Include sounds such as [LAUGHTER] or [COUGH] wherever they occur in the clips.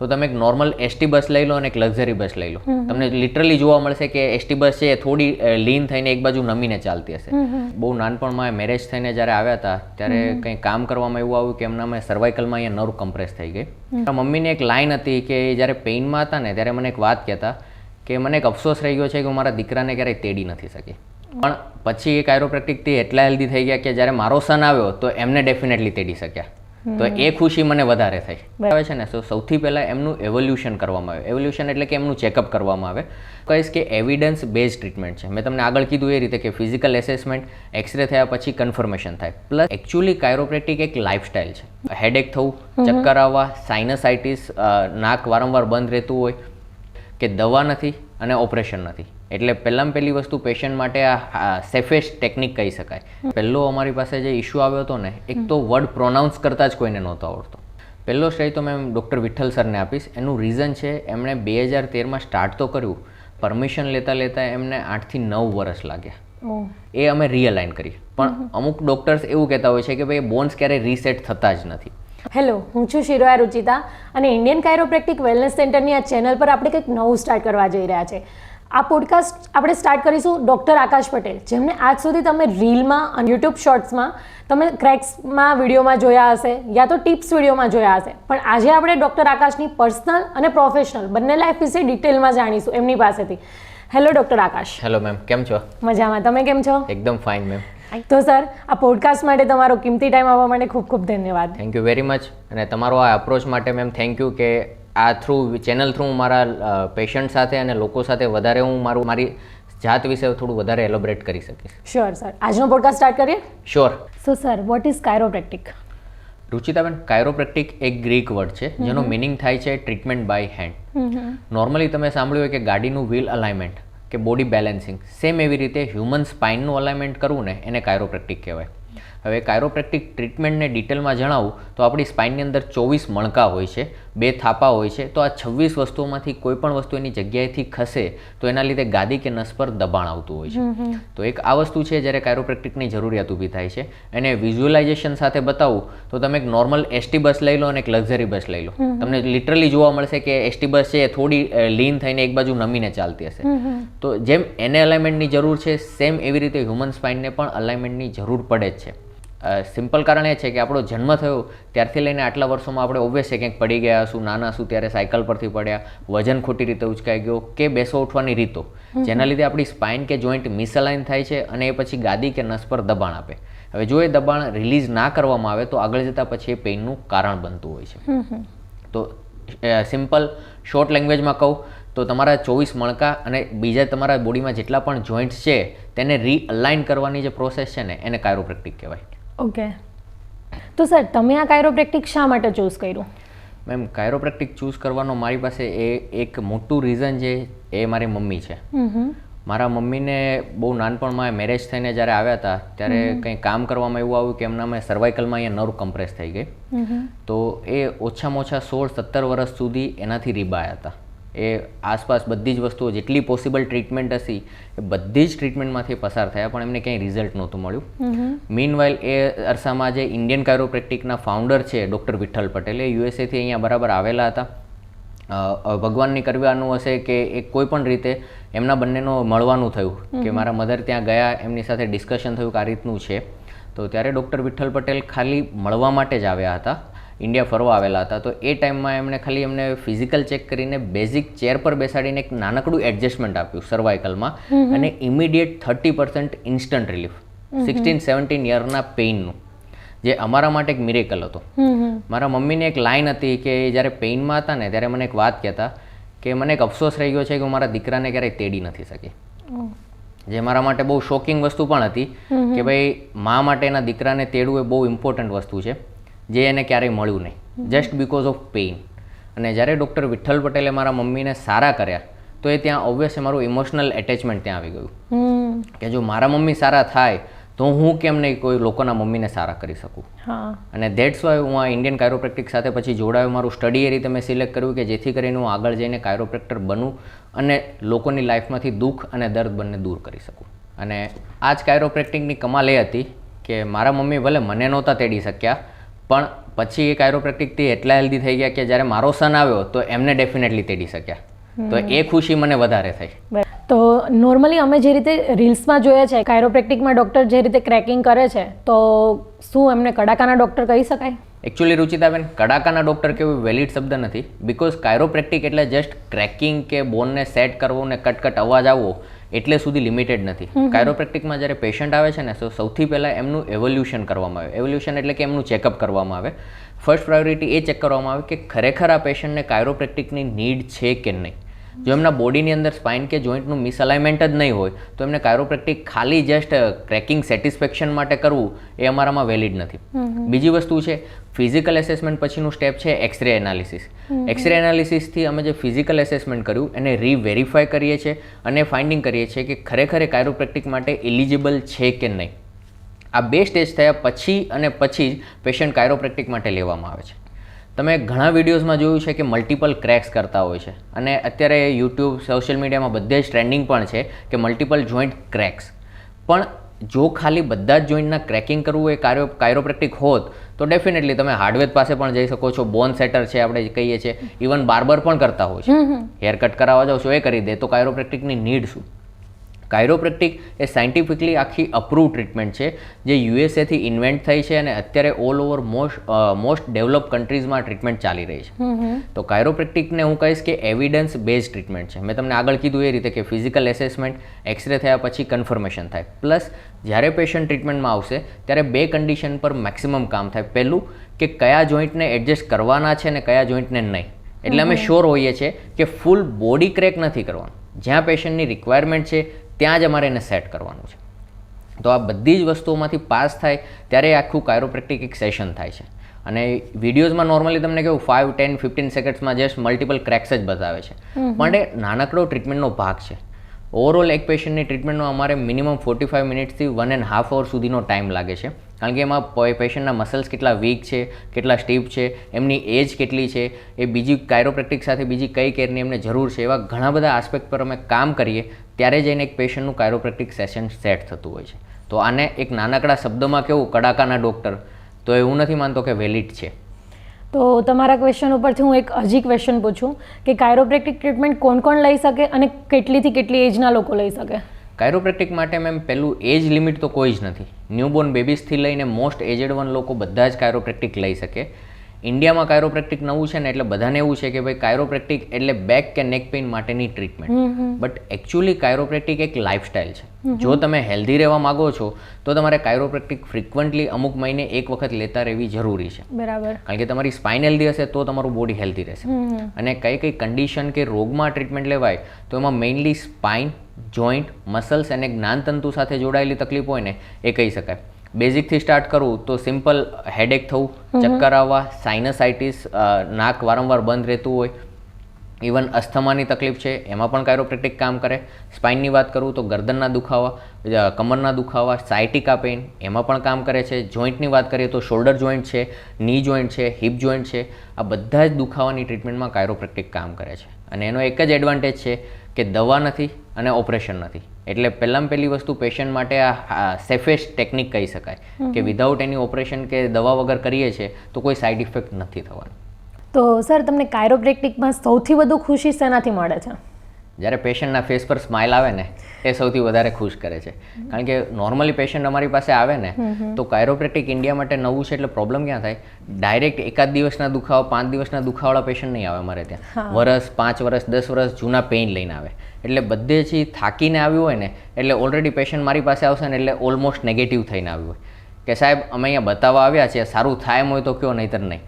તો તમે એક નોર્મલ એસટી બસ લઈ લો અને એક લક્ઝરી બસ લઈ લો. તમને લિટરલી જોવા મળશે કે એસટી બસ છે એ થોડી લીન થઈને એક બાજુ નમીને ચાલતી હશે. બહુ નાનપણમાં મેરેજ થઈને જ્યારે આવ્યા હતા ત્યારે કંઈ કામ કરવામાં એવું આવ્યું કે એમનામાં સર્વાઇકલમાં અહીંયા નર્વ કમ્પ્રેસ થઈ ગઈ. મમ્મીની એક લાઈન હતી કે જ્યારે પેઇનમાં હતા ને ત્યારે મને એક વાત કહેતા કે મને એક અફસોસ રહી ગયો છે કે હું મારા દીકરાને ક્યારેય તેડી નથી શકી. પણ પછી એ કાયરોપ્રેક્ટિકથી એટલા હેલ્ધી થઈ ગયા કે જ્યારે મારો સન આવ્યો તો એમને ડેફિનેટલી તેડી શક્યા. તો એ ખુશી મને વધારે થાય. આવે છે ને તો સૌથી પહેલાં એમનું એવોલ્યુશન કરવામાં આવે. એવોલ્યુશન એટલે કે એમનું ચેકઅપ કરવામાં આવે. કહીશ કે એવિડન્સ બેઝ ટ્રીટમેન્ટ છે. મેં તમને આગળ કીધું એ રીતે કે ફિઝિકલ એસેસમેન્ટ એક્સરે થયા પછી કન્ફર્મેશન થાય. પ્લસ એકચ્યુઅલી કાયરોપ્રેટિક એક લાઇફસ્ટાઇલ છે. હેડેક થવું ચક્કર આવવા સાઇનસાઇટિસ નાક વારંવાર બંધ રહેતું હોય કે દવા નથી અને ઓપરેશન નથી. એટલે પહેલાં પહેલી વસ્તુ પેશન્ટ માટે આ સેફેસ્ટ ટેકનિક કહી શકાય. પહેલો અમારી પાસે જે ઇશ્યુ આવ્યો હતો ને એક તો વર્ડ પ્રોનાઉન્સ કરતાં જ કોઈને નહોતો આવડતો. પહેલો શ્રેય તો મેં ડૉક્ટર વિઠ્ઠલ સરને આપીશ. એનું રીઝન છે એમણે બે હજાર તેરમાં સ્ટાર્ટ તો કર્યું પરમિશન લેતા લેતા એમને આઠથી નવ વર્ષ લાગ્યા. એ અમે રિયલાઇન કરી પણ અમુક ડૉક્ટર્સ એવું કહેતા હોય છે કે ભાઈ બોન્સ ક્યારેય રીસેટ થતા જ નથી. હેલો હું છું શિરોયા રુચિતા અને ઇન્ડિયન કાયરોપ્રેક્ટિક વેલનેસ સેન્ટરની આ ચેનલ પર આપણે કંઈક નવું સ્ટાર્ટ કરવા જઈ રહ્યા છે. આ પોડકાસ્ટ આપણે સ્ટાર્ટ કરીશું ડૉક્ટર આકાશ પટેલ જેમને આજ સુધી તમે રીલમાં અને યુટ્યુબ શોર્ટ્સમાં તમે ક્રેક્સમાં વિડીયોમાં જોયા હશે યા તો ટિપ્સ વિડીયોમાં જોયા હશે. પણ આજે આપણે ડૉક્ટર આકાશની પર્સનલ અને પ્રોફેશનલ બંને લાઈફ વિશે ડિટેલમાં જાણીશું એમની પાસેથી. Hello doctor Akash. Hello ma'am કેમ છો? મજામાં. તમે કેમ છો? એકદમ ફાઇન મેમ તો સર આ પોડકાસ્ટ માટે તમારો કિંમતી ટાઈમ આપવા માટે ખૂબ ખૂબ ધન્યવાદ. થેન્ક યુ વેરી મચ અને તમારો આ અપ્રોચ માટે મેમ થેન્ક યુ કે આ થ્રુ ચેનલ થ્રુ હું મારા પેશન્ટ સાથે અને લોકો સાથે વધારે હું મારું મારી જાત વિશે થોડું વધારે એલોબરેટ કરી શકીશ. શ્યોર સર આજનો પોડકાસ્ટ સ્ટાર્ટ કરીએ? Sure so sir what is chiropractic Ruchitaben chiropractic એક ગ્રીક વર્ડ છે જેનો મિનિંગ થાય છે ટ્રીટમેન્ટ બાય હેન્ડ નોર્મલી તમે સાંભળ્યું હોય કે ગાડીનું વ્હીલ અલાઇમેન્ટ કે બોડી બેલેન્સિંગ સેમ એવી રીતે હ્યુમન સ્પાઇનનું અલાઇમેન્ટ કરવું ને એને કાયરોપ્રેક્ટિક કહેવાય. હવે કાયરોપ્રેક્ટિક ટ્રીટમેન્ટને ડિટેલમાં જણાવું તો આપણી સ્પાઇનની અંદર ચોવીસ મણકા હોય છે બે થાપા હોય છે તો આ છવ્વીસ વસ્તુઓમાંથી કોઈ પણ વસ્તુ એની જગ્યાએથી ખસે તો એના લીધે ગાદી કે નસ પર દબાણ આવતું હોય છે. તો એક આ વસ્તુ છે જ્યારે કાયરોપ્રેક્ટિકની જરૂરિયાત ઊભી થાય છે. એને વિઝ્યુઅલાઇઝેશન સાથે બતાવું તો તમે એક નોર્મલ એસટી બસ લઈ લો અને એક લક્ઝરી બસ લઈ લો. તમને લિટરલી જોવા મળશે કે એસટી બસ છે એ થોડી લીન થઈને એક બાજુ નમીને ચાલતી હશે. તો જેમ એને અલાઇનમેન્ટની જરૂર છે સેમ એવી રીતે હ્યુમન સ્પાઇનને પણ અલાઇનમેન્ટની જરૂર પડે જ છે. સિમ્પલ કારણ એ છે કે આપણો જન્મ થયો ત્યારથી લઈને આટલા વર્ષોમાં આપણે ઓબ્વિયસ છે ક્યાંક પડી ગયા હશું નાના શું ત્યારે સાયકલ પરથી પડ્યા વજન ખોટી રીતે ઉચકાઈ ગયો કે બેસો ઉઠવાની રીતો. જેના લીધે આપણી સ્પાઇન કે જોઈન્ટ મિસઅલાઇન થાય છે અને એ પછી ગાદી કે નસ પર દબાણ આપે. હવે જો એ દબાણ રિલીઝ ના કરવામાં આવે તો આગળ જતાં પછી એ પેઇનનું કારણ બનતું હોય છે. તો સિમ્પલ શોર્ટ લેંગ્વેજમાં કહું તો તમારા ચોવીસ મણકા અને બીજા તમારા બોડીમાં જેટલા પણ જોઈન્ટ્સ છે તેને રીઅલાઇન કરવાની જે પ્રોસેસ છે ને એને કાયરોપ્રેક્ટિક કહેવાય. ઓકે. તો સર તમે આ કાયરોપ્રેક્ટિક શા માટે ચૂઝ કર્યું? મેમ કાયરોપ્રેક્ટિક ચૂઝ કરવાનો મારી પાસે એ એક મોટું રીઝન છે એ મારી મમ્મી છે. મારા મમ્મીને બહુ નાનપણમાં મેરેજ થઈને જ્યારે આવ્યા હતા ત્યારે કંઈ કામ કરવામાં એવું આવ્યું કે એમનામાં સર્વાઇકલમાં અહીંયા નર્વ કમ્પ્રેસ થઈ ગઈ. તો એ ઓછામાં ઓછા સોળ સત્તર વર્ષ સુધી એનાથી રીબાયા હતા. એ આસપાસ બધી જ વસ્તુઓ જેટલી પોસિબલ ટ્રીટમેન્ટ હતી એ બધી જ ટ્રીટમેન્ટમાંથી પસાર થયા પણ એમને ક્યાંય રિઝલ્ટ નહોતું મળ્યું. મીનવાઇલ એ અરસામાં જે ઇન્ડિયન કાયરોપ્રેક્ટિકના ફાઉન્ડર છે ડૉક્ટર વિઠ્ઠલ પટેલ એ યુએસએથી અહીંયા બરાબર આવેલા હતા. ભગવાનની કરવાનું હશે કે એ કોઈ પણ રીતે એમના બંનેનો મળવાનું થયું કે મારા મધર ત્યાં ગયા એમની સાથે ડિસ્કશન થયું કે આ રીતનું છે. તો ત્યારે ડૉક્ટર વિઠ્ઠલ પટેલ ખાલી મળવા માટે જ આવ્યા હતા. ઇન્ડિયા ફરવા આવેલા હતા. તો એ ટાઈમમાં એમણે ખાલી એમને ફિઝિકલ ચેક કરીને બેઝિક ચેર પર બેસાડીને એક નાનકડું એડજસ્ટમેન્ટ આપ્યું સર્વાઇકલમાં અને immediate thirty percent instant relief. Sixteen seventeen યરના પેઇનનું. જે અમારા માટે એક મિરેકલ હતો. મારા મમ્મીને એક લાઇન હતી કે જ્યારે પેઇનમાં હતા ને ત્યારે મને એક વાત કહેતા કે મને એક અફસોસ રહી ગયો છે કે હું મારા દીકરાને ક્યારેય તેડી નથી શકી. જે મારા માટે બહુ શોકિંગ વસ્તુ પણ હતી કે ભાઈ મા માટે એના દીકરાને તેડવું એ બહુ ઇમ્પોર્ટન્ટ વસ્તુ છે. જે એને ક્યારેય મળ્યું નહીં. જસ્ટ બિકોઝ ઓફ પેઇન અને જ્યારે ડૉક્ટર વિઠ્ઠલ પટેલે મારા મમ્મીને સારા કર્યા તો એ ત્યાં ઓબ્વિયસલી મારું ઇમોશનલ એટેચમેન્ટ ત્યાં આવી ગયું. કે જો મારા મમ્મી સારા થાય તો હું કેમ નહીં કોઈ લોકોના મમ્મીને સારા કરી શકું? અને દેટ્સ વાય હું આ ઇન્ડિયન કાયરોપ્રેક્ટિક સાથે પછી જોડાયું. મારું સ્ટડી એ રીતે મેં સિલેક્ટ કર્યું કે જેથી કરીને હું આગળ જઈને કાયરોપ્રેક્ટર બનું અને લોકોની લાઈફમાંથી દુઃખ અને દર્દ બંને દૂર કરી શકું. અને આ જ કાયરોપ્રેક્ટિકની કમાલ એ હતી કે મારા મમ્મી ભલે મને નહોતા તેડી શક્યા પણ પછી એ કાયરોપ્રેક્ટિકથી એટલા હેલ્ધી થઈ ગયા કે જ્યારે મારો સન આવ્યો તો એમને ડેફિનેટલી તેડી શક્યા. તો એ ખુશી મને વધારે થઈ. તો નોર્મલી અમે જે રીતે રીલ્સમાં જોઈએ છે કાયરોપ્રેક્ટિકમાં ડૉક્ટર જે રીતે ક્રેકિંગ કરે છે તો શું એમને કડાકાના ડૉક્ટર કહી શકાય? એકચ્યુઅલી રુચિતાબેન કડાકાના ડૉક્ટર કેવું વેલિડ શબ્દ નથી બિકોઝ કાયરોપ્રેક્ટિક એટલે જસ્ટ ક્રેકિંગ કે બોનને સેટ કરવું ને કટકટ અવાજ આવવો એટલે સુધી લિમિટેડ નથી. કાયરોપ્રેક્ટિકમાં જ્યારે પેશન્ટ આવે છે ને તો સૌથી પહેલાં એમનું એવોલ્યુશન કરવામાં આવે. એવોલ્યુશન એટલે કે એમનું ચેકઅપ કરવામાં આવે. ફર્સ્ટ પ્રાયોરિટી એ ચેક કરવામાં આવે કે ખરેખર આ પેશન્ટને કાયરોપ્રેક્ટિકની નીડ છે કે નહીં. જો એમના બોડીની અંદર સ્પાઇન કે જોઈન્ટનું મિસઅલાઇનમેન્ટ જ નહીં હોય તો એમને કાયરોપ્રેક્ટિક ખાલી જસ્ટ ક્રેકિંગ સેટિસ્ફેક્શન માટે કરવું એ અમારામાં વેલિડ નથી. બીજી વસ્તુ છે ફિઝિકલ એસેસમેન્ટ પછીનું સ્ટેપ છે એક્સરે એનાલિસિસ એક્સરે એનાલિસિસથી અમે જે ફિઝિકલ એસેસમેન્ટ કર્યું એને રીવેરીફાઈ કરીએ છીએ અને ફાઇન્ડિંગ કરીએ છીએ કે ખરેખર કાયરોપ્રેક્ટિક માટે એલિજિબલ છે કે નહીં. આ બે સ્ટેજ થયા પછી અને પછી જ પેશન્ટ કાયરોપ્રેક્ટિક માટે લેવામાં આવે છે. તમે ઘણા વિડીયોઝમાં જોયું છે કે મલ્ટિપલ ક્રેક્સ કરતા હોય છે. અને અત્યારે યુટ્યુબ સોશિયલ મીડિયામાં બધે જ ટ્રેન્ડિંગ પણ છે કે મલ્ટિપલ જોઈન્ટ ક્રેક્સ પણ જો ખાલી બધા જ જોઈન્ટના ક્રેકિંગ કરવું એ કાયો કાયરોપ્રેક્ટિક હોત તો ડેફિનેટલી તમે હાર્ડવેર પાસે પણ જઈ શકો છો. બોન સેટર છે આપણે કહીએ છીએ. ઇવન બાર્બર પણ કરતા હોય છે. હેર કટ કરાવવા જાઓ છો એ કરી દે તો કાયરોપ્રેક્ટિકની નીડ શું? કાયરોપ્રેક્ટિક એ સાયન્ટિફિકલી આખી અપ્રૂવ ટ્રીટમેન્ટ છે જે યુએસએથી ઇન્વેન્ટ થઈ છે અને અત્યારે all over most most develop કન્ટ્રીઝમાં treatment ચાલી રહી છે. તો કાયરોપ્રેક્ટિકને હું કહીશ કે એવિડન્સ બેઝ ટ્રીટમેન્ટ છે. મેં તમને આગળ કીધું એ રીતે કે ફિઝિકલ એસેસમેન્ટ એક્સરે થયા પછી કન્ફર્મેશન થાય. પ્લસ જ્યારે પેશન્ટ ટ્રીટમેન્ટમાં આવશે ત્યારે બે કન્ડિશન પર મેક્સિમમ કામ થાય. પહેલું કે કયા જોઈન્ટને એડજસ્ટ કરવાના છે અને કયા જોઈન્ટને નહીં. એટલે અમે શ્યોર હોઈએ છીએ કે ફૂલ બોડી ક્રેક નથી કરવાનું. જ્યાં પેશન્ટની રિક્વાયરમેન્ટ છે ત્યાં જ અમારે એને સેટ કરવાનું છે. તો આ બધી જ વસ્તુઓમાંથી પાસ થાય ત્યારે આખું કાયરોપ્રેક્ટિક એક સેશન થાય છે. અને વિડીયોઝમાં નોર્મલી તમને કેવું ફાઇવ ટેન ફિફ્ટીન સેકન્ડ્સમાં જસ્ટ મલ્ટિપલ ક્રેક્સ જ બતાવે છે. પણ એ નાનકડો ટ્રીટમેન્ટનો ભાગ છે. ઓવરઓલ એક પેશન્ટની ટ્રીટમેન્ટનો અમારે મિનિમમ ફોર્ટી ફાઇવ મિનિટ્સથી વન એન્ડ હાફ અવર સુધીનો ટાઈમ લાગે છે. કારણ કે એમાં પેશન્ટના મસલ્સ કેટલા વીક છે કેટલા સ્ટીપ છે એમની એજ કેટલી છે એ બીજી કાયરોપ્રેક્ટિક સાથે બીજી કઈ કેરની એમને જરૂર છે એવા ઘણા બધા આસ્પેક્ટ પર અમે કામ કરીએ ત્યારે જઈને એક પેશન્ટનું કાયરોપ્રેક્ટિક સેશન સેટ થતું હોય છે. તો આને એક નાનકડા શબ્દમાં કેવું કડાકાના ડૉક્ટર તો એવું નથી માનતો કે વેલિડ છે. તો તમારા ક્વેશ્ચન ઉપરથી હું એક હજી ક્વેશ્ચન પૂછું કે કાયરોપ્રેક્ટિક ટ્રીટમેન્ટ કોણ કોણ લઈ શકે અને કેટલીથી કેટલી એજના લોકો લઈ શકે? કાયરોપ્રેક્ટિક માટે મેમ પહેલું એજ લિમિટ તો કોઈ જ નથી. ન્યૂબોર્ન બેબીઝથી લઈને મોસ્ટ એજેડ વન લોકો બધા જ કાયરોપ્રેક્ટિક લઈ શકે. ઇન્ડિયામાં કાયરોપ્રેક્ટિક નવું છે ને એટલે બધાને એવું છે કે ભાઈ કાયરોપ્રેક્ટિક એટલે બેક કે નેક પેઇન માટેની ટ્રીટમેન્ટ બટ એકચ્યુઅલી કાયરોપ્રેક્ટિક એક લાઇફસ્ટાઇલ છે. જો તમે હેલ્ધી રહેવા માગો છો તો તમારે કાયરોપ્રેક્ટિક ફ્રિકવન્ટલી અમુક મહિને એક વખત લેતા રહેવી જરૂરી છે. બરાબર. કારણ કે તમારી સ્પાઇન હેલ્ધી હશે તો તમારું બોડી હેલ્ધી રહેશે. અને કઈ કઈ કન્ડિશન કે રોગમાં ટ્રીટમેન્ટ લેવાય તો એમાં મેઇનલી સ્પાઇન જોઈન્ટ મસલ્સ અને જ્ઞાનતંતુ સાથે જોડાયેલી તકલીફ હોય ને એ કહી શકાય. બેઝિકથી સ્ટાર્ટ કરું તો સિમ્પલ હેડેક થવું ચક્કર આવવા સાઇનસાઇટિસ નાક વારંવાર બંધ રહેતું હોય. ઇવન અસ્થમાની તકલીફ છે એમાં પણ કાયરોપ્રેક્ટિક કામ કરે. સ્પાઇનની વાત કરું તો ગરદનના દુખાવા કમરના દુખાવા સાયટિકા પેઇન એમાં પણ કામ કરે છે. જોઈન્ટની વાત કરીએ તો શોલ્ડર જોઈન્ટ છે ની જોઈન્ટ છે હિપ જોઈન્ટ છે. આ બધા જ દુખાવાની ટ્રીટમેન્ટમાં કાયરોપ્રેક્ટિક કામ કરે છે. અને એનો એક જ એડવાન્ટેજ છે કે દવા નથી અને ઓપરેશન નથી. એટલે પહેલાં પહેલી વસ્તુ પેશન્ટ માટે આ સેફેસ્ટ ટેકનિક કહી શકાય. કે વિધાઉટ એની ઓપરેશન કે દવા વગર કરીએ છીએ તો કોઈ સાઇડ ઇફેક્ટ નથી થવાનું. તો સર તમને કાયરોપ્રેક્ટિકમાં સૌથી વધુ ખુશી શેનાથી મળે છે? જ્યારે પેશન્ટના ફેસ પર સ્માઇલ આવે ને એ સૌથી વધારે ખુશ કરે છે. કારણ કે નોર્મલી પેશન્ટ અમારી પાસે આવે ને તો કાયરોપ્રેટિક ઇન્ડિયા માટે નવું છે એટલે પ્રોબ્લેમ ક્યાં થાય? ડાયરેક્ટ એકાદ દિવસના દુખાવા પાંચ દિવસના દુખાવાળા પેશન્ટ નહીં આવે અમારે ત્યાં. વરસ પાંચ વર્ષ દસ વર્ષ જૂના પેઇન લઈને આવે. એટલે બધેથી થાકીને આવ્યું હોય ને એટલે ઓલરેડી પેશન્ટ મારી પાસે આવશે ને એટલે ઓલમોસ્ટ નેગેટિવ થઈને આવ્યું હોય. કે સાહેબ અમે અહીંયા બતાવવા આવ્યા છે સારું થાય એમ હોય તો કયો નહીતર નહીં.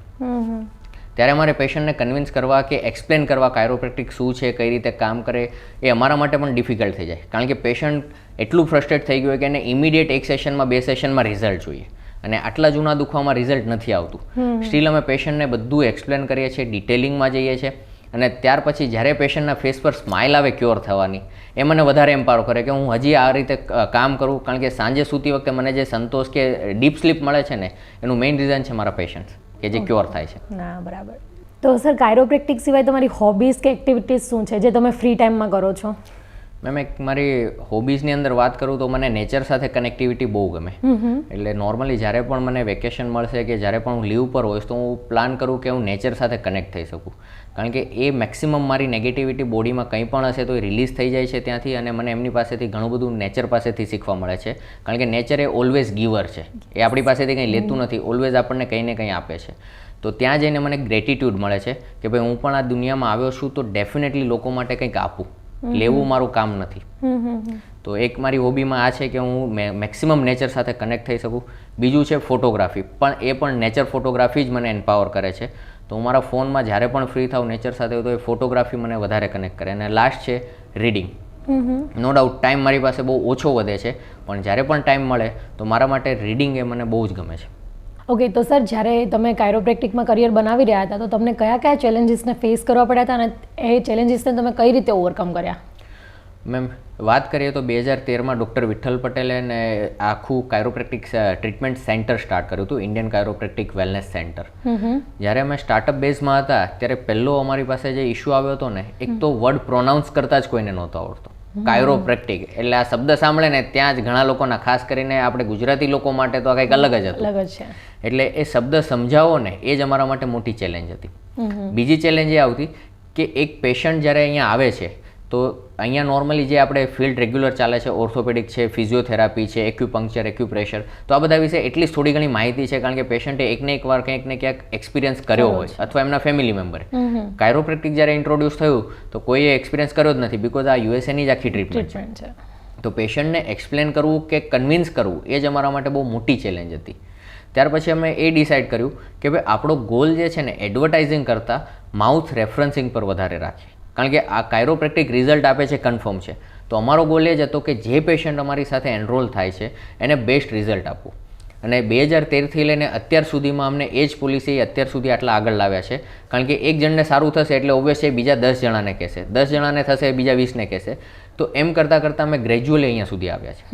ત્યારે અમારે પેશન્ટને કન્વિન્સ કરવા કે એક્સપ્લેન કરવા કાયરોપ્રેક્ટિક શું છે કઈ રીતે કામ કરે એ અમારા માટે પણ ડિફિકલ્ટ થઈ જાય. કારણ કે પેશન્ટ એટલું ફ્રસ્ટ્રેટ થઈ ગયું કે એને ઇમિડિયેટ એક સેશનમાં બે સેશનમાં રિઝલ્ટ જોઈએ. અને આટલા જૂના દુખાવામાં રિઝલ્ટ નથી આવતું. સ્ટીલ અમે પેશન્ટને બધું એક્સપ્લેન કરીએ છીએ ડિટેલિંગમાં જઈએ છીએ. અને ત્યાર પછી જ્યારે પેશન્ટના ફેસ પર સ્માઇલ આવે ક્યોર થવાની એ મને વધારે એમ્પાવર કરે કે હું હજી આ રીતે કામ કરું. કારણ કે સાંજે સૂતી વખતે મને જે સંતોષ કે ડીપ સ્લીપ મળે છે ને એનું મેઇન રીઝન છે મારા પેશન્ટ કે જે ક્યોર થાય છે. ના બરાબર. તો સર કાયરોપ્રેક્ટિક સિવાય તમારી હોબીઝ કે એક્ટિવિટીઝ શું છે જે તમે ફ્રી ટાઈમમાં કરો છો? મેમ એક મારી હોબીઝની અંદર વાત કરું તો મને નેચર સાથે કનેક્ટિવિટી બહુ ગમે. એટલે નોર્મલી જ્યારે પણ મને વેકેશન મળશે કે જ્યારે પણ હું લીવ પર હોઈશ તો હું પ્લાન કરું કે હું નેચર સાથે કનેક્ટ થઈ શકું. કારણ કે એ મેક્સિમમ મારી નેગેટિવિટી બોડીમાં કંઈ પણ હશે તો એ રિલીઝ થઈ જાય છે ત્યાંથી અને મને એમની પાસેથી ઘણું બધું નેચર પાસેથી શીખવા મળે છે. કારણ કે નેચર એ ઓલવેઝ ગીવર છે. એ આપણી પાસેથી કંઈ લેતું નથી ઓલવેઝ આપણને કંઈ ને કંઈ આપે છે. તો ત્યાં જઈને મને ગ્રેટિટ્યૂડ મળે છે કે ભાઈ હું પણ આ દુનિયામાં આવ્યો છું તો ડેફિનેટલી લોકો માટે કંઈક આપું. લેવું મારું કામ નથી. તો એક મારી હોબીમાં આ છે કે હું મેક્સિમમ નેચર સાથે કનેક્ટ થઈ શકું. બીજું છે ફોટોગ્રાફી પણ એ પણ નેચર ફોટોગ્રાફી જ મને એમ્પાવર કરે છે. તો હું મારા ફોનમાં જ્યારે પણ ફ્રી થાઉં નેચર સાથે તો એ ફોટોગ્રાફી મને વધારે કનેક્ટ કરે. અને લાસ્ટ છે રીડિંગ નો ડાઉટ ટાઈમ મારી પાસે બહુ ઓછો વધે છે પણ જ્યારે પણ ટાઈમ મળે તો મારા માટે રીડિંગ એ મને બહુ જ ગમે છે. ઓકે તો સર જ્યારે તમે કાયરોપ્રેક્ટિકમાં કરિયર બનાવી રહ્યા હતા તો તમને કયા કયા ચેલેન્જીસને ફેસ કરવા પડ્યા હતા અને એ ચેલેન્જીસને તમે કઈ રીતે ઓવરકમ કર્યા? મેમ વાત કરીએ તો બે હજાર તેરમાં ડૉક્ટર વિઠ્ઠલ પટેલે ને આખું કાયરોપ્રેક્ટિક ટ્રીટમેન્ટ સેન્ટર સ્ટાર્ટ કર્યું હતું ઇન્ડિયન કાયરોપ્રેક્ટિક વેલનેસ સેન્ટર જ્યારે અમે સ્ટાર્ટઅપ બેઝમાં હતા ત્યારે પહેલો અમારી પાસે જે ઇશ્યુ આવ્યો હતો ને એક તો વર્ડ પ્રોનાઉન્સ કરતાં જ કોઈને નહોતો આવડતો. કાયરોપ્રેક્ટિક એટલે આ શબ્દ સાંભળે ને ત્યાં જ ઘણા લોકોના ખાસ કરીને આપણે ગુજરાતી લોકો માટે તો આ કંઈક અલગ જ હતું. અલગ જ છે. એટલે એ શબ્દ સમજાવો ને એ જ અમારા માટે મોટી ચેલેન્જ હતી. બીજી ચેલેન્જ એ આવતી કે એક પેશન્ટ જ્યારે અહીંયા આવે છે તો અહીંયા નોર્મલી જે આપણે ફિલ્ડ રેગ્યુલર ચાલે છે ઓર્થોપેડિક છે ફિઝિયોથેરાપી છે એક્યુપંક્ચર એક્યુપ્રેશર તો આ બધા વિશે એટલી થોડી ઘણી માહિતી છે કારણ કે પેશન્ટે એકને એક વાર કંઈક ને ક્યાંક એક્સપિરિયન્સ કર્યો હોય અથવા એમના ફેમિલી મેમ્બરે કાયરોપ્રેક્ટિક જ્યારે ઇન્ટ્રોડ્યુસ થયું તો કોઈએ એક્સપિરિયન્સ કર્યો જ નથી બિકોઝ આ યુએસએની જ આખી ટ્રીટમેન્ટ છે. ટ્રીટમેન્ટ છે. તો પેશન્ટને એક્સપ્લેન કરવું કે કન્વિન્સ કરવું એ જ અમારા માટે બહુ મોટી ચેલેન્જ હતી. ત્યાર પછી અમે એ ડિસાઇડ કર્યું કે ભાઈ આપણો ગોલ જે છે ને એડવર્ટાઇઝિંગ કરતાં માઉથ રેફરન્સિંગ પર વધારે રાખીએ. કારણ કે આ કાયરોપ્રેક્ટિક રિઝલ્ટ આપે છે કન્ફર્મ છે. તો અમારો ગોલ એ જ હતો કે જે પેશન્ટ અમારી સાથે એનરોલ થાય છે એને બેસ્ટ રિઝલ્ટ આપવું. અને બે હજાર તેરથી લઈને અત્યાર સુધીમાં અમને એ જ પોલિસી અત્યાર સુધી આટલા આગળ લાવ્યા છે. કારણ કે એક જણને સારું થશે એટલે ઓબ્વિયસ એ બીજા દસ જણાને કહેશે. દસ જણાને થશે બીજા વીસને કહેશે. તો એમ કરતાં કરતાં અમે ગ્રેજ્યુઅલી અહીંયા સુધી આવ્યા છે.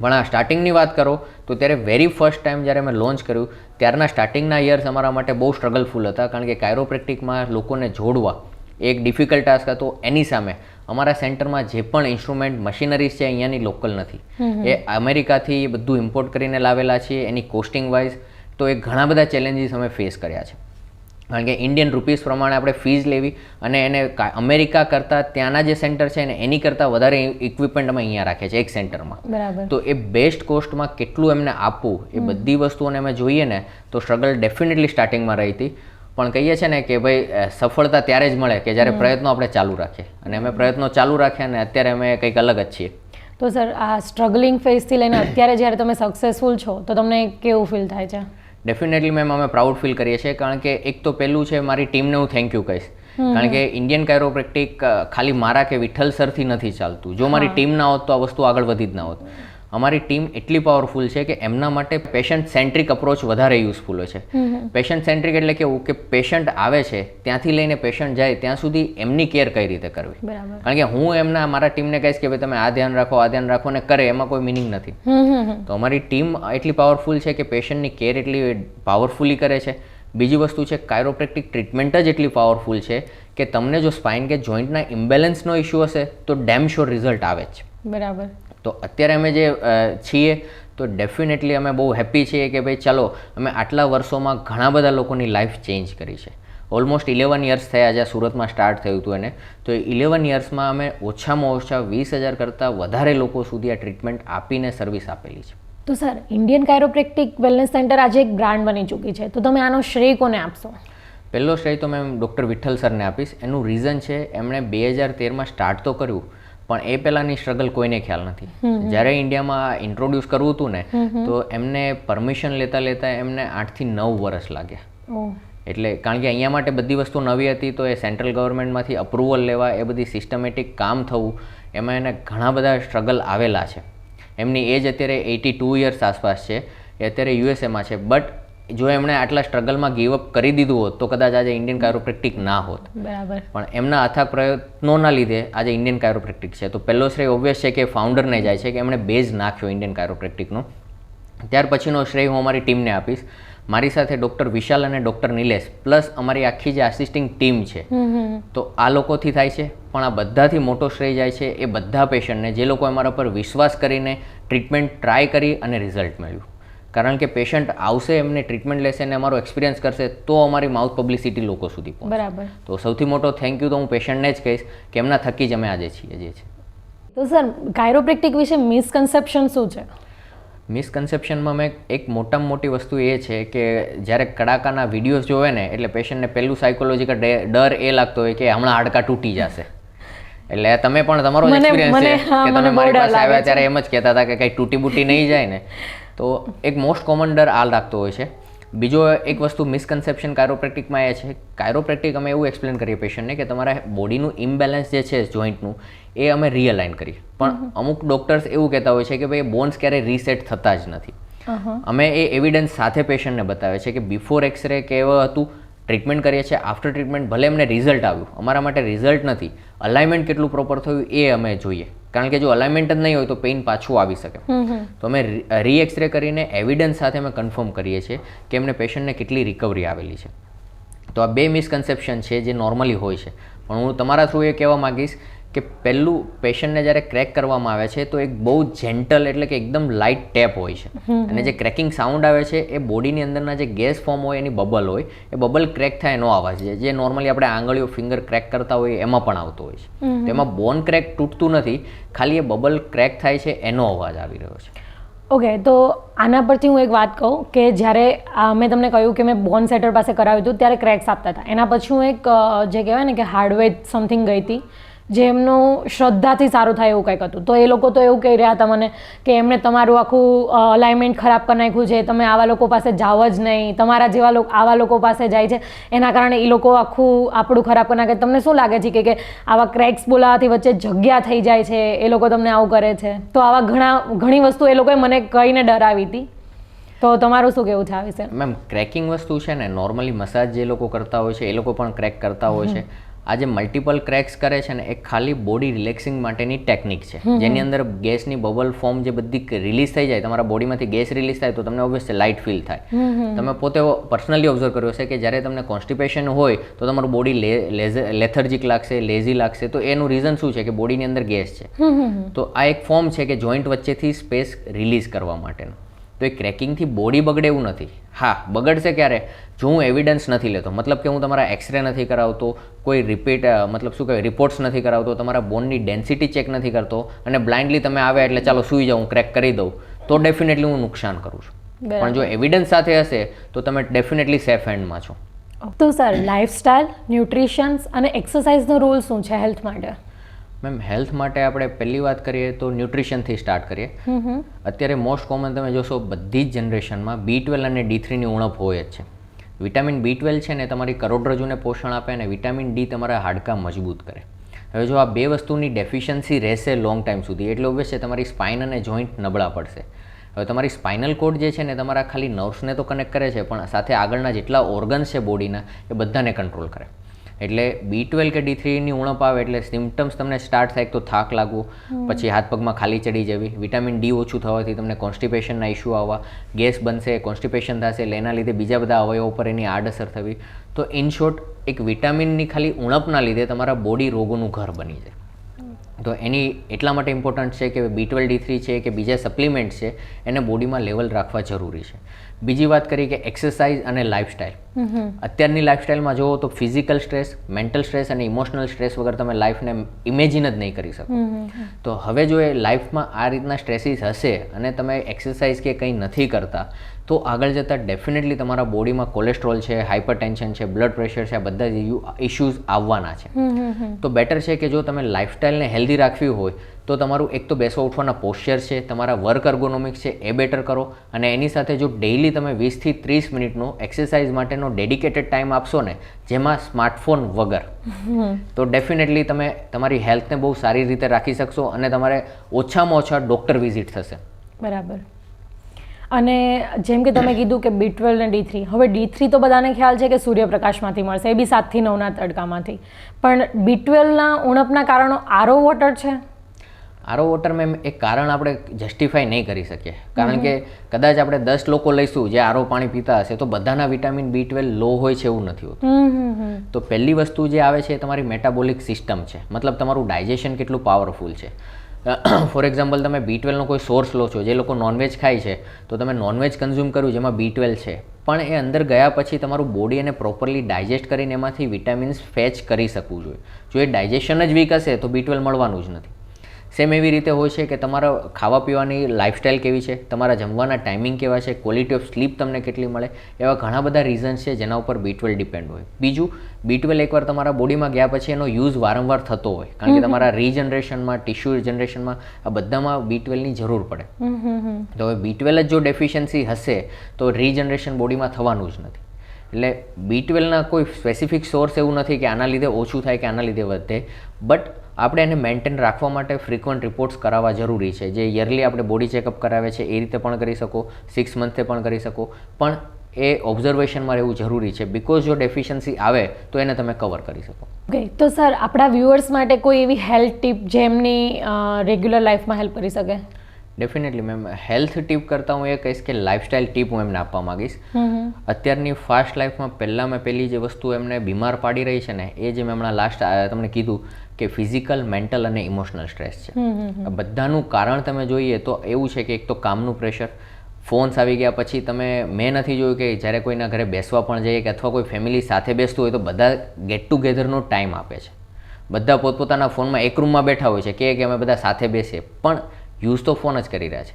પણ આ સ્ટાર્ટિંગની વાત કરો તો ત્યારે વેરી ફર્સ્ટ ટાઈમ જ્યારે અમે લોન્ચ કર્યું ત્યારના સ્ટાર્ટિંગના યર્સ અમારા માટે બહુ સ્ટ્રગલફુલ હતા. કારણ કે કાયરોપ્રેક્ટિકમાં લોકોને જોડવા એક ડિફિકલ્ટ ટાસ્ક હતો એની સામે અમારા સેન્ટરમાં જે પણ ઇન્સ્ટ્રુમેન્ટ મશીનરીઝ છે અહીંયાની લોકલ નથી. એ અમેરિકાથી બધું ઇમ્પોર્ટ કરીને લાવેલા છીએ એની કોસ્ટિંગ વાઇઝ તો એ ઘણા બધા ચેલેન્જીસ અમે ફેસ કર્યા છે. કારણ કે ઇન્ડિયન રૂપીસ પ્રમાણે આપણે ફીઝ લેવી અને એને અમેરિકા કરતાં ત્યાંના જે સેન્ટર છે ને એની કરતાં વધારે ઇક્વિપમેન્ટ અમે અહીંયા રાખીએ છીએ એક સેન્ટરમાં. બરાબર. તો એ બેસ્ટ કોસ્ટમાં કેટલું એમને આપવું એ બધી વસ્તુઓને અમે જોઈએ ને તો સ્ટ્રગલ ડેફિનેટલી સ્ટાર્ટિંગમાં રહી હતી. પણ કહીએ છીએ ને કે ભાઈ સફળતા ત્યારે જ મળે કે જ્યારે પ્રયત્નો આપણે ચાલુ રાખીએ. અને અમે પ્રયત્નો ચાલુ રાખ્યા અને અત્યારે અમે કંઈક અલગ જ છીએ. તો સર આ સ્ટ્રગલિંગ ફેઝથી લઈને અત્યારે જ્યારે તમે સક્સેસફુલ છો તો તમને કેવું ફીલ થાય છે? ડેફિનેટલી મેમ અમે પ્રાઉડ ફીલ કરીએ છીએ. કારણ કે એક તો પહેલું છે મારી ટીમને હું થેન્ક યુ કહીશ. કારણ કે ઇન્ડિયન કાયરોપ્રેક્ટિક ખાલી મારા કે વિઠ્ઠલ સરથી નથી ચાલતું. જો મારી ટીમ ના હોત તો આ વસ્તુ આગળ વધી જ ના હોત. અમારી ટીમ એટલી પાવરફુલ છે કે એમના માટે પેશન્ટ સેન્ટ્રિક અપ્રોચ વધારે યુઝફુલ હોય છે. પેશન્ટ સેન્ટ્રિક એટલે કેવું કે પેશન્ટ આવે છે ત્યાંથી લઈને પેશન્ટ જાય ત્યાં સુધી એમની કેર કઈ રીતે કરવી? કારણ કે હું એમના મારા ટીમને કહીશ કે ભાઈ તમે આ ધ્યાન રાખો આ ધ્યાન રાખો ને કરે એમાં કોઈ મિનિંગ નથી. તો અમારી ટીમ એટલી પાવરફુલ છે કે પેશન્ટની કેર એટલી પાવરફુલી કરે છે. બીજી વસ્તુ છે કાયરોપ્રેક્ટિક ટ્રીટમેન્ટ જ એટલી પાવરફુલ છે કે તમને જો સ્પાઇન કે જોઈન્ટના ઇમ્બેલેન્સનો ઇશ્યુ હશે તો ડેમ શ્યોર રિઝલ્ટ આવે જ છે. બરાબર. તો અત્યારે અમે જે છીએ તો ડેફિનેટલી અમે બહુ હેપી છીએ કે ભાઈ ચલો અમે આટલા વર્ષોમાં ઘણા બધા લોકોની લાઈફ ચેન્જ કરી છે. ઓલમોસ્ટ ઇલેવન યર્સ થયા જ્યાં સુરતમાં સ્ટાર્ટ થયું હતું એને. તો ઇલેવન યર્સમાં અમે ઓછામાં ઓછા વીસ હજાર કરતાં વધારે લોકો સુધી આ ટ્રીટમેન્ટ આપીને સર્વિસ આપેલી છે. તો sir Indian chiropractic wellness centre આજે એક બ્રાન્ડ બની ચૂકી છે. તો તમે આનો શ્રેય કોને આપશો? પહેલો શ્રેય તો મેં ડૉક્ટર વિઠ્ઠલ સરને આપીશ. એનું રીઝન છે એમણે બે હજાર તેરમાં સ્ટાર્ટ તો કર્યું પણ એ પહેલાંની સ્ટ્રગલ કોઈને ખ્યાલ નથી. જ્યારે ઇન્ડિયામાં ઇન્ટ્રોડ્યુસ કરવું હતું ને તો એમને પરમિશન લેતા લેતા એમને આઠથી નવ વર્ષ લાગ્યા. એટલે કારણ કે અહીંયા માટે બધી વસ્તુ નવી હતી તો એ સેન્ટ્રલ ગવર્મેન્ટમાંથી અપ્રુવલ લેવા એ બધી સિસ્ટમેટિક કામ થવું એમાં એને ઘણા બધા સ્ટ્રગલ આવેલા છે. એમની એજ અત્યારે એટી ટુ યર્સ આસપાસ છે એ અત્યારે યુએસએમાં છે. બટ જો એમણે આટલા સ્ટ્રગલમાં ગીવ અપ કરી દીધું હોત તો કદાચ આજે ઇન્ડિયન કાયરોપ્રેક્ટિક ના હોત. બરાબર. પણ એમના અથાગ પ્રયત્નોના લીધે આજે ઇન્ડિયન કાયરોપ્રેક્ટિક છે. તો પહેલો શ્રેય ઓબ્વિયસ છે કે ફાઉન્ડરને જાય છે કે એમણે બેઝ નાખ્યો ઇન્ડિયન કાયરોપ્રેક્ટિકનો ત્યાર પછીનો શ્રેય હું અમારી ટીમને આપીશ. મારી સાથે ડૉક્ટર વિશાલ અને ડૉક્ટર નિલેશ પ્લસ અમારી આખી જે આસિસ્ટિંગ ટીમ છે. તો આ લોકોથી થાય છે. પણ આ બધાથી મોટો શ્રેય જાય છે એ બધા પેશન્ટને જે લોકો અમારા પર વિશ્વાસ કરીને ટ્રીટમેન્ટ ટ્રાય કરી અને રિઝલ્ટ મળ્યું. કારણ કે પેશન્ટ આવશે એમને ટ્રીટમેન્ટ લેશે અને અમારો એક્સપિરિયન્સ કરશે તો અમારી માઉથ પબ્લિસિટી લોકો સુધી પહોંચે બરાબર. તો સૌથી મોટો થેન્ક યુ તો હું પેશન્ટને જ કહીશ કે એમના થકી જ અમે આજે છીએ જે છે. તો સર કાયરોપ્રેક્ટિક વિશે મિસકન્સેપ્શન શું છે? મિસકન્સેપ્શનમાં મેં એક મોટામાં મોટી વસ્તુ એ છે કે જ્યારે કડાકાના વિડીયોઝ જોવે ને એટલે પેશન્ટને પહેલું સાયકોલોજીકલ ડર એ લાગતો હોય કે હમણાં હાડકા તૂટી જશે. એટલે તમે પણ તમારો એક્સપિરિયન્સ છે કે તમે મારી પાસે આવ્યા ત્યારે એમ જ કહેતા હતા કે કંઈ તૂટી બૂટી નહીં જાય ને. [LAUGHS] તો એક મોસ્ટ કોમન ડર આ લાગતો હોય છે. બીજો એક વસ્તુ મિસકન્સેપ્શન કાયરોપ્રેક્ટિકમાં એ છે કાયરોપ્રેક્ટિક અમે એવું એક્સપ્લેન કરીએ પેશન્ટને કે તમારા બોડીનું ઇમ્બેલેન્સ જે છે જોઈન્ટનું એ અમે રિઅલાઇન કરીએ. પણ અમુક ડોક્ટર્સ એવું કહેતા હોય છે કે ભાઈ બોન્સ ક્યારેય રીસેટ થતા જ નથી. અમે એ એવિડન્સ સાથે પેશન્ટને બતાવે છે કે બિફોર એક્સરે કેવું હતું ટ્રીટમેન્ટ કરીએ છીએ આફ્ટર ટ્રીટમેન્ટ ભલે અમને રિઝલ્ટ આવ્યું અમારા માટે રિઝલ્ટ નથી. અલાઇનમેન્ટ કેટલું પ્રોપર થયું એ અમે જોઈએ. કારણ કે જો અલાઇનમેન્ટ જ નહીં હોય તો પેઇન પાછું આવી શકે. તો અમે રી એક્સરે કરીને એવિડન્સ સાથે અમે કન્ફર્મ કરીએ છીએ કે એમને પેશન્ટને કેટલી રિકવરી આવેલી છે. તો આ બે મિસકન્સેપ્શન છે જે નોર્મલી હોય છે. પણ હું તમારા થ્રુ એ કહેવા માંગીશ કે પહેલું પેશન્ટને જ્યારે ક્રેક કરવામાં આવે છે તો એક બહુ જેન્ટલ એટલે કે એકદમ લાઇટ ટેપ હોય છે. અને જે ક્રેકિંગ સાઉન્ડ આવે છે એ બોડીની અંદરના જે ગેસ ફોર્મ હોય એની બબલ હોય એ બબલ ક્રેક થાય એનો અવાજ છે. જે નોર્મલી આપણે આંગળીઓ ફિંગર ક્રેક કરતા હોય એમાં પણ આવતો હોય છે. તેમાં બોન ક્રેક તૂટતું નથી ખાલી એ બબલ ક્રેક થાય છે એનો અવાજ આવી રહ્યો છે. ઓકે તો આના પરથી હું એક વાત કહું કે જ્યારે આ મેં તમને કહ્યું કે મેં બોન સેટર પાસે કરાવ્યું હતું ત્યારે ક્રેક્સ આપતા હતા. એના પછી હું એક જે કહેવાય ને કે હાર્ડવેર સમથિંગ ગઈ હતી. જે એમનું શ્રદ્ધાથી સારું થાય એવું કંઈક હતું. તો એ લોકો તો એવું કહી રહ્યા હતા મને કે એમણે તમારું આખું અલાઇનમેન્ટ ખરાબ કરી નાખ્યું છે તમે આવા લોકો પાસે જાઓ જ નહીં તમારા જેવા લોકો આવા લોકો પાસે જાય છે એના કારણે એ લોકો આખું આપણું ખરાબ કરી નાખે. તમને શું લાગે છે કે કે આવા ક્રેક્સ બોલાવાથી વચ્ચે જગ્યા થઈ જાય છે એ લોકો તમને આવું કરે છે? તો આવા ઘણા ઘણી વસ્તુ એ લોકોએ મને કહીને ડરાવી હતી. તો તમારું શું કેવું છે આ વિશે? મેમ ક્રેકિંગ વસ્તુ છે ને નોર્મલી મસાજ જે લોકો કરતા હોય છે એ લોકો પણ ક્રેક કરતા હોય છે. આ જે મલ્ટિપલ ક્રેક્સ કરે છે ને એ ખાલી બોડી રિલેક્સિંગ માટેની ટેકનિક છે. જેની અંદર ગેસની બબલ ફોર્મ જે બધી રિલીઝ થઈ જાય તમારા બોડીમાંથી ગેસ રિલીઝ થાય તો તમને ઓબ્વિયસલી લાઇટ ફીલ થાય. તમે પોતે પર્સનલી ઓબ્ઝર્વ કર્યો છે કે જ્યારે તમને કોન્સ્ટિપેશન હોય તો તમારું બોડી લેથર્જિક લાગશે લેઝી લાગશે. તો એનું રીઝન શું છે? કે બોડીની અંદર ગેસ છે. તો આ એક ફોર્મ છે કે જોઈન્ટ વચ્ચેથી સ્પેસ રિલીઝ કરવા માટેનું. તો એ ક્રેકિંગથી બોડી બગડે એવું નથી. હા બગડશે ક્યારે? જો હું એવિડન્સ નથી લેતો મતલબ કે હું તમારા એક્સરે નથી કરાવતો કોઈ રિપીટ મતલબ શું કહેવાય રિપોર્ટ્સ નથી કરાવતો તમારા બોનની ડેન્સિટી ચેક નથી કરતો અને બ્લાઇન્ડલી તમે આવે એટલે ચાલો સૂઈ જાઉં ક્રેક કરી દઉં તો ડેફિનેટલી હું નુકસાન કરું છું. પણ જો એવિડન્સ સાથે હશે તો તમે ડેફિનેટલી સેફ હેન્ડમાં છો. તો સર લાઇફસ્ટાઇલ ન્યુટ્રિશન્સ અને એક્સરસાઇઝનો રોલ શું છે હેલ્થ માટે? મેમ હેલ્થ માટે આપણે પહેલી વાત કરીએ તો ન્યુટ્રિશનથી સ્ટાર્ટ કરીએ. અત્યારે મોસ્ટ કોમન તમે જોશો બધી જ જનરેશનમાં બી ટ્વેલ્વ અને ડી થ્રીની ઉણપ હોય જ છે. વિટામિન બી ટ્વેલ્વ છે ને તમારી કરોડરજ્જુને પોષણ આપે અને વિટામિન ડી તમારા હાડકાં મજબૂત કરે. હવે જો આ બે વસ્તુની ડેફિશિયન્સી રહેશે લોંગ ટાઈમ સુધી એટલે ઓબ્વિયસ છે તમારી સ્પાઇન અને જોઈન્ટ નબળા પડશે. હવે તમારી સ્પાઇનલ કોડ જે છે ને તમારા ખાલી નર્વ્સને તો કનેક્ટ કરે છે પણ સાથે આગળના જેટલા ઓર્ગન્સ છે બોડીના એ બધાને કંટ્રોલ કરે. એટલે બી ટ્વેલ્વ કે ડી થ્રીની ઉણપ આવે એટલે સિમ્ટમ્સ તમને સ્ટાર્ટ થાય તો થાક લાગવું પછી હાથ પગમાં ખાલી ચડી જવી વિટામિન ડી ઓછું થવાથી તમને કોન્સ્ટિપેશનના ઇસ્યુ આવવા ગેસ બનશે કોન્સ્ટિપેશન થશે એટલે એના લીધે બીજા બધા અવયવો પર એની આડઅસર થવી. તો ઇન શોર્ટ એક વિટામિનની ખાલી ઉણપના લીધે તમારા બોડી રોગોનું ઘર બની જાય. તો એની એટલા માટે ઇમ્પોર્ટન્ટ છે કે બી ટ્વેલ ડી થ્રી છે કે બીજા સપ્લિમેન્ટ છે એને બોડીમાં લેવલ રાખવા જરૂરી છે. બીજી વાત કરીએ કે એક્સરસાઇઝ અને લાઇફસ્ટાઇલ અત્યારની લાઇફસ્ટાઇલમાં જુઓ તો ફિઝિકલ સ્ટ્રેસ મેન્ટલ સ્ટ્રેસ અને ઇમોશનલ સ્ટ્રેસ વગર તમે લાઈફને ઇમેજિન જ નહીં કરી શકો. તો હવે જો એ લાઈફમાં આ રીતના સ્ટ્રેસીસ હશે અને તમે એક્સરસાઇઝ કે કંઈ નથી કરતા તો આગળ જતાં ડેફિનેટલી તમારા બોડીમાં કોલેસ્ટ્રોલ છે હાઇપર ટેન્શન છે બ્લડ પ્રેશર છે આ બધા ઇશ્યુઝ આવવાના છે. તો બેટર છે કે જો તમે લાઇફસ્ટાઇલને હેલ્ધી રાખવી હોય તો તમારું એક તો બેસવા ઉઠવાના પોસ્ચર છે તમારા વર્ક અર્ગોનોમિક્સ છે એ બેટર કરો. અને એની સાથે જો ડેઇલી તમે વીસથી ત્રીસ મિનિટનો એક્સરસાઇઝ માટેનો ડેડિકેટેડ ટાઈમ આપશો ને જેમાં સ્માર્ટફોન વગર. તો ડેફિનેટલી તમે તમારી હેલ્થને બહુ સારી રીતે રાખી શકશો અને તમારે ઓછામાં ઓછા ડૉક્ટર વિઝિટ થશે. બરાબર. અને જેમ કે તમે કીધું કે બી ટ્વેલ્વ અને ડી થ્રી હવે ડી થ્રી તો બધાને ખ્યાલ છે કે સૂર્યપ્રકાશમાંથી મળશે. એ બી સાતથી નવના તડકામાંથી. પણ બી ટ્વેલ્વના ઉણપના કારણો આરો વોટર છે? આરો વોટર મેમ એક કારણ આપણે જસ્ટિફાઈ નહીં કરી શકીએ. કારણ કે કદાચ આપણે દસ લોકો લઈશું જે આરો પાણી પીતા હશે તો બધાના વિટામિન બી ટ્વેલ્વ લો હોય છે એવું નથી હોતું. તો પહેલી વસ્તુ જે આવે છે એ તમારી મેટાબોલિક સિસ્ટમ છે. મતલબ તમારું ડાયજેશન કેટલું પાવરફુલ છે. ફોર એક્ઝામ્પલ તમે બી ટ્વેલ્વનો કોઈ સોર્સ લો છો, જે લોકો નોનવેજ ખાય છે, તો તમે નોનવેજ કન્ઝ્યુમ કર્યું જેમાં બી ટ્વેલ્વ છે. પણ એ અંદર ગયા પછી તમારું બોડી એને પ્રોપરલી ડાયજેસ્ટ કરીને એમાંથી વિટામિન્સ ફેચ કરી શકવું જોઈએ. જો એ ડાયજેશન જ વીક હશે, તો બી ટ્વેલ્વ મળવાનું જ નથી. સેમ એવી રીતે હોય છે કે તમારા ખાવા પીવાની લાઇફસ્ટાઇલ કેવી છે? તમારા જમવાના ટાઈમિંગ કેવા છે? ક્વોલિટી ઓફ સ્લીપ તમને કેટલી મળે? એવા ઘણા બધા રીઝન્સ છે જેના ઉપર બી ટ્વેલ્વ ડિપેન્ડ હોય. બીજું બી ટ્વેલ્વ એકવાર તમારા બોડીમાં ગયા પછી એનો યુઝ વારંવાર થતો હોય. કારણ કે તમારા રીજનરેશનમાં ટિશ્યુ જનરેશનમાં આ બધામાં બી ટ્વેલ્વની જરૂર પડે. તો હવે બી ટ્વેલ્વ જ જો ડેફિશિયન્સી હશે તો રીજનરેશન બોડીમાં થવાનું જ નથી. એટલે બી ટ્વેલ્વના કોઈ સ્પેસિફિક સોર્સ એવું નથી કે આના લીધે ઓછું થાય કે આના લીધે વધે. બટ આપણે એને મેન્ટેન રાખવા માટે ફ્રિકવન્ટ રિપોર્ટ્સ કરાવવા જરૂરી છે. જે યરલી આપણે બોડી ચેકઅપ કરાવે છે, એ રીતે પણ કરી શકો. સિક્સ મંથે પણ કરી શકો. પણ એ ઓબ્ઝર્વેશનમાં રહેવું જરૂરી છે. બિકોઝ જો ડેફિશિયન્સી આવે, તો એને તમે કવર કરી શકો. ઓકે તો સર આપણા વ્યુઅર્સ માટે કોઈ એવી હેલ્થ ટીપ જેમની રેગ્યુલર લાઈફમાં હેલ્પ કરી શકે? ડેફિનેટલી મેમ હેલ્થ ટીપ કરતાં હું એ કહીશ કે લાઇફસ્ટાઇલ ટીપ હું એમને આપવા માંગીશ. અત્યારની ફાસ્ટ લાઈફમાં પહેલાં મેં પહેલી જે વસ્તુ એમને બીમાર પાડી રહી છે ને એ જે મેં હમણાં લાસ્ટ તમને કીધું કે ફિઝિકલ મેન્ટલ અને ઇમોશનલ સ્ટ્રેસ છે. બધાનું કારણ તમે જોઈએ તો એવું છે કે એક તો કામનું પ્રેશર ફોન્સ આવી ગયા પછી તમે મેં નથી જોયું કે જ્યારે કોઈના ઘરે બેસવા પણ જઈએ કે અથવા કોઈ ફેમિલી સાથે બેસતું હોય તો બધા ગેટ ટુગેધરનો ટાઈમ આપે છે. બધા પોતપોતાના ફોનમાં એક રૂમમાં બેઠા હોય છે કે કે અમે બધા સાથે બેસીએ. પણ યુઝ તો ફોન જ કરી રહ્યા છે.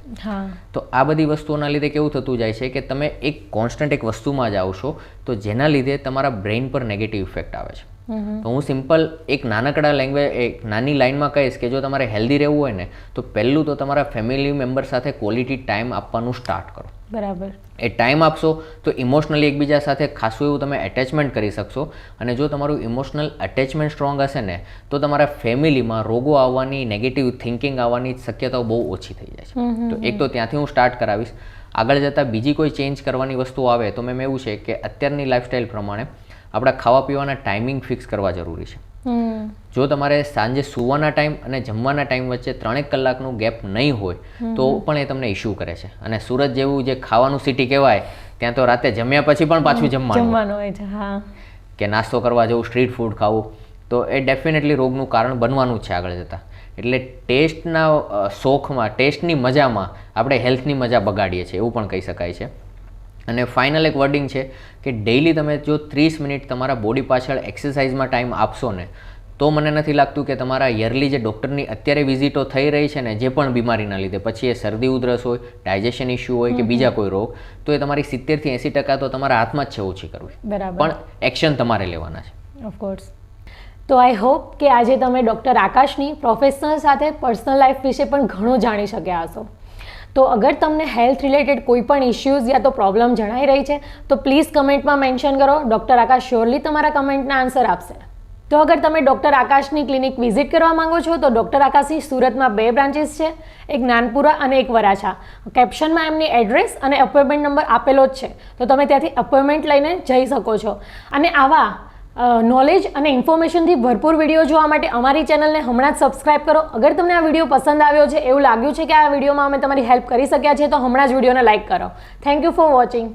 તો આ બધી વસ્તુઓના લીધે કેવું થતું જાય છે કે તમે એક કોન્સ્ટન્ટ એક વસ્તુમાં જ આવશો તો જેના લીધે તમારા બ્રેઇન પર નેગેટિવ ઇફેક્ટ આવે છે. તો હું સિમ્પલ એક નાનકડા લેંગ્વેજ એક નાની લાઇનમાં કહીશ કે જો તમારે હેલ્ધી રહેવું હોય ને તો પહેલું તો તમારા ફેમિલી મેમ્બર સાથે ક્વોલિટી ટાઈમ આપવાનું સ્ટાર્ટ કરો. બરાબર. એ ટાઈમ આપશો તો ઇમોશનલી એકબીજા સાથે ખાસું એવું તમે એટેચમેન્ટ કરી શકશો અને જો તમારું ઇમોશનલ એટેચમેન્ટ સ્ટ્રોંગ હશે ને તો તમારા ફેમિલીમાં રોગો આવવાની નેગેટિવ થિંકિંગ આવવાની શક્યતાઓ બહુ ઓછી થઈ જાય છે. તો એક તો ત્યાંથી હું સ્ટાર્ટ કરાવીશ. આગળ જતાં બીજી કોઈ ચેન્જ કરવાની વસ્તુ આવે તો મેમ એવું છે કે અત્યારની લાઇફસ્ટાઈલ પ્રમાણે આપણા ખાવા પીવાના ટાઈમિંગ ફિક્સ કરવા જરૂરી છે. જો તમારે સાંજે સૂવાના ટાઈમ અને જમવાના ટાઈમ વચ્ચે ત્રણેક કલાકનું ગેપ નહીં હોય તો પણ એ તમને ઇશ્યુ કરે છે. અને સુરત જેવું જે ખાવાનું સિટી કહેવાય ત્યાં તો રાતે જમ્યા પછી પણ પાછું જમવાનું. હોય. છે હા. કે નાસ્તો કરવા જવું સ્ટ્રીટ ફૂડ ખાવું તો એ ડેફિનેટલી રોગનું કારણ બનવાનું છે આગળ જતાં. એટલે ટેસ્ટના શોખમાં ટેસ્ટની મજામાં આપણે હેલ્થની મજા બગાડીએ છીએ એવું પણ કહી શકાય છે. અને ફાઇનલ એક વર્ડિંગ છે કે ડેઈલી તમે જો ત્રીસ મિનિટ તમારા બોડી પાછળ એક્સરસાઇઝમાં ટાઈમ આપશો ને તો મને નથી લાગતું કે તમારા યરલી જે ડૉક્ટરની અત્યારે વિઝિટો થઈ રહી છે ને જે પણ બીમારીના લીધે પછી એ શરદી ઉધરસ હોય ડાયજેશન ઇસ્યુ હોય કે બીજા કોઈ રોગ તો એ તમારી સિત્તેરથી એંસી ટકા તો તમારા હાથમાં જ છે ઓછી કરવી. બરાબર. પણ એક્શન તમારે લેવાના છે. ઓફકોર્સ તો આઈ હોપ કે આજે તમે ડૉક્ટર આકાશની પ્રોફેશનલ સાથે પર્સનલ લાઈફ વિશે પણ ઘણું જાણી શક્યા હશો. તો અગર તમને હેલ્થ રિલેટેડ કોઈ પણ ઇશ્યુઝ યા તો પ્રોબ્લેમ જણાઈ રહી છે, તો પ્લીઝ કમેન્ટમાં મેન્શન કરો. ડૉક્ટર આકાશ શ્યોરલી તમારા કમેન્ટના આન્સર આપશે. તો અગર તમે ડૉક્ટર આકાશની ક્લિનિક વિઝિટ કરવા માંગો છો, તો ડૉક્ટર આકાશની સુરતમાં બે બ્રાન્ચીસ છે, એક નાનપુરા અને એક વરાછા. કેપ્શનમાં એમની એડ્રેસ અને અપોઇન્ટમેન્ટ નંબર આપેલો જ છે. તો તમે ત્યાંથી અપોઇન્ટમેન્ટ લઈને જઈ શકો છો. અને આવા નોલેજ અને ઇન્ફોર્મેશનથી ભરપૂર વીડિયો જોવા માટે અમારી ચેનલને હમણાં જ સબસ્ક્રાઇબ કરો. અગર તમને આ વીડિયો પસંદ આવ્યો છે, એવું લાગ્યું છે કે આ વિડીયોમાં અમે તમારી હેલ્પ કરી શક્યા છે તો હમણાં જ વિડીયોને લાઇક કરો. Thank you for watching